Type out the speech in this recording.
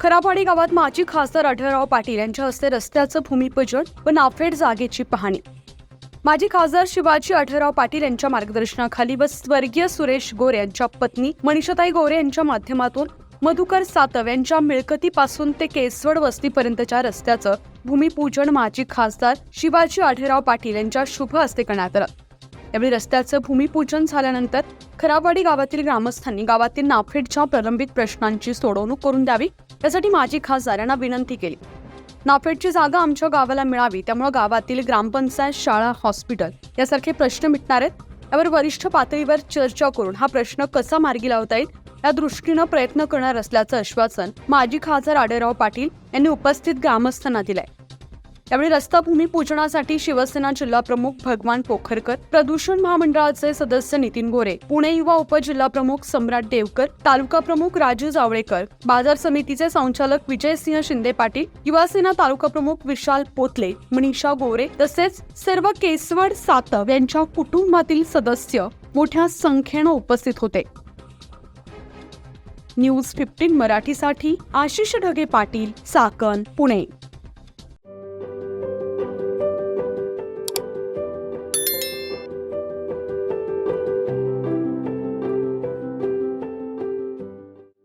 खरापाडी गावात माजी खासदार आढळराव पाटील यांच्या हस्ते रस्त्याचं भूमिपूजन व नाफेड जागेची पाहणी. माजी खासदार शिवाजी आढळराव पाटील यांच्या मार्गदर्शनाखाली व स्वर्गीय सुरेश गोरे यांच्या पत्नी मनीषाताई गोरे यांच्या माध्यमातून मधुकर सातव यांच्या मिळकतीपासून ते केसवड वस्तीपर्यंतच्या रस्त्याचं भूमिपूजन माजी खासदार शिवाजी आढळराव पाटील यांच्या शुभ हस्ते करण्यात आलं. यावेळी रस्त्याचं भूमिपूजन झाल्यानंतर खराबवाडी गावातील ग्रामस्थांनी गावातील नाफेडच्या प्रलंबित प्रश्नांची सोडवणूक करून द्यावी त्यासाठी माजी खासदार यांना विनंती केली. नाफेडची जागा आमच्या गावाला मिळावी त्यामुळे गावातील ग्रामपंचायत शाळा हॉस्पिटल यासारखे प्रश्न मिटणार आहेत. यावर वरिष्ठ पातळीवर चर्चा करून हा प्रश्न कसा मार्गी लावता येईल या दृष्टीनं प्रयत्न करणार असल्याचं आश्वासन माजी खासदार आडेराव पाटील यांनी उपस्थित ग्रामस्थांना दिलंय. यावेळी रस्ता भूमिपूजनासाठी शिवसेना जिल्हा प्रमुख भगवान पोखरकर प्रदूषण महामंडळाचे सदस्य नितीन गोरे पुणे युवा उपजिल्हा प्रमुख सम्राट देवकर तालुका प्रमुख राजू जावळेकर बाजार समितीचे संचालक विजयसिंह शिंदे पाटील युवासेना तालुका प्रमुख विशाल पोतले मनीषा गोरे तसेच सर्व केसवड सातव यांच्या कुटुंबातील सदस्य मोठ्या संख्येनं उपस्थित होते. न्यूज फिफ्टीन मराठीसाठी आशिष ढगे पाटील साकन पुणे.